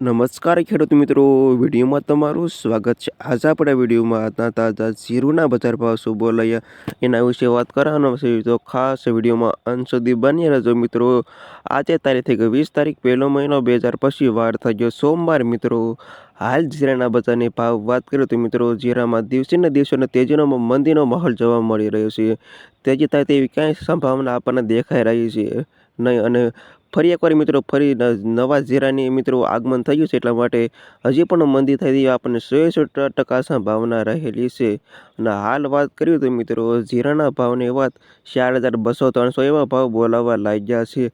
નમસ્કાર ખેડૂત મિત્રો, વિડીયોમાં તમારું સ્વાગત છે. આજે આપણે વિડીયોમાં તાજા જીરુના બજાર ભાવ શું બોલાયા એના વિશે વાત કરવાનો છે. તો ખાસ વિડીયોમાં અંત સુધી બની રહેજો મિત્રો. આજે તારીખ વીસ તારીખ, પહેલો મહિનો બે હજાર પછી વાર થઈ ગયો સોમવાર મિત્રો. હાલ જીરાના બજારની ભાવ વાત કરીએ તો મિત્રો, જીરામાં દિવસેને દિવસોને દિવસે તેજીનો મંદીનો માહોલ જોવા મળી રહ્યો છે. તેજી થાય તેવી ક્યાંય સંભાવના આપણને દેખાઈ રહી છે નહીં અને ફરી એકવાર મિત્રો ફરી નવા ઝેરાની મિત્રો આગમન થયું છે, એટલા માટે હજી પણ મંદી થઈ તેવી આપણને સો સો ટકા સંભાવના રહેલી છે. અને હાલ વાત કરીએ તો મિત્રો જીરાના ભાવની વાત ચાર હજાર બસો ત્રણસો એવા ભાવ બોલાવવા લાગ્યા છે.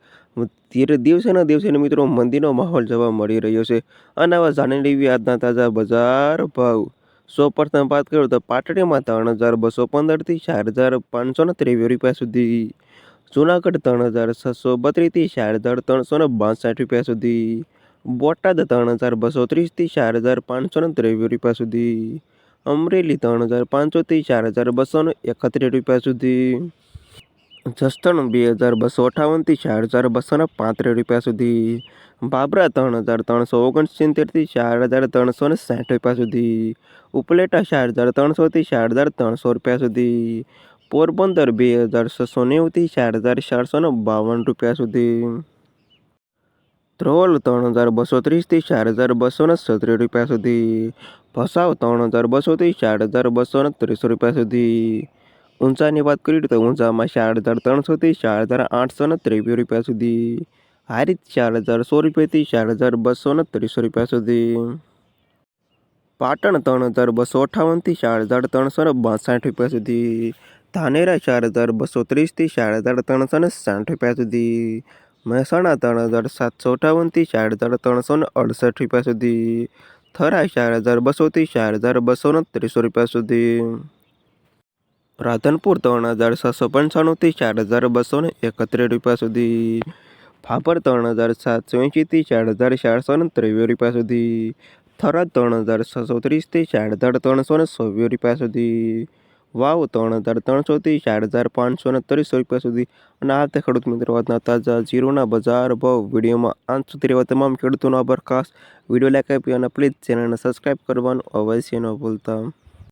ધીરે દિવસેના દિવસે મિત્રો મંદીનો માહોલ જોવા મળી રહ્યો છે. અને આવા જાણી લેવી આજના તાજા બજાર ભાવ. સો પ્રથમ વાત કરું તો પાટડીમાં ત્રણ હજાર બસો પંદરથી ચાર હજાર પાંચસો ને ત્રેવીસ રૂપિયા સુધી જુનાગઢ ત્રણ હજાર છસો બત્રીસથી ચાર હજાર ત્રણસો ને બાસઠ રૂપિયા સુધી. બોટાદ ત્રણ હજાર બસો ત્રીસથી ચાર હજાર પાંચસો ને ત્રેવીસ રૂપિયા સુધી. અમરેલી ત્રણ હજાર પાંચસોથી ચાર હજાર બસો ને એકત્રીસ રૂપિયા સુધી. જસદણ બે હજાર બસો અઠાવનથી ચાર હજાર બસો ને પાંત્રીસ રૂપિયા સુધી. બાબરા ત્રણ હજાર ત્રણસો ઓગણસિત્તેરથી ચાર હજાર ત્રણસો ને સાઠ રૂપિયા સુધી. ઉપલેટા ચાર હજાર ત્રણસોથી ચાર હજાર ત્રણસો રૂપિયા સુધી. પોરબંદર બે હજાર છસો નેવુંથી ચાર હજાર ચારસો ને બાવન રૂપિયા સુધી. ધ્રોલ ત્રણ હજાર બસો ત્રીસથી ચાર હજાર બસો ને સત્રીસ રૂપિયા સુધી. ભસાવ ત્રણ હજાર બસોથી ચાર હજાર બસો ને ત્રીસ રૂપિયા સુધી. ઊંચાની વાત કરીએ તો ઊંચામાં ચાર હજાર ત્રણસોથી ચાર હજાર આઠસો ને ત્રેવીસ રૂપિયા સુધી. હારી ચાર હજાર સો રૂપિયાથી ચાર હજાર બસો ને ત્રીસો રૂપિયા સુધી. પાટણ ત્રણ હજાર બસો અઠાવનથી ચાર હજાર ત્રણસો ને બાસઠ રૂપિયા સુધી. ધાનેરા ચાર હજાર બસો ત્રીસથી ચાર હજાર ત્રણસો ને સાઠ રૂપિયા સુધી. મહેસાણા ત્રણ હજાર સાતસો અઠાવનથી ચાર હજાર ત્રણસો ને અડસઠ રૂપિયા સુધી. થરા ચાર હજાર બસોથી ચાર હજાર બસો ને ત્રીસો રૂપિયા સુધી. રાધનપુર ત્રણ હજાર છસો પંચાણુંથી ચાર હજાર બસો ને એકત્રીસ રૂપિયા સુધી. ફાફર ત્રણ હજાર સાતસો એંશીથી ચાર હજાર ચારસો ને ત્રેવીસ રૂપિયા સુધી. થરાદ ત્રણ હજાર છસો ત્રીસથી ચાર હજાર ત્રણસો ને રૂપિયા સુધી. વાવ ત્રણ હજાર ત્રણસોથી ચાર હજાર પાંચસો ને ત્રીસો રૂપિયા સુધી. અને આ તે ખેડૂત મિત્રો વાતના તાજા જીરોના બજાર ભાવ વિડીયોમાં અંત સુધી રહેવા તમામ ખેડૂતોનો આભાર. ખાસ વીડિયો લાઈક આપી અને પ્લીઝ ચેનલને સબસ્ક્રાઈબ કરવાનું અવશ્ય ન ભૂલતા.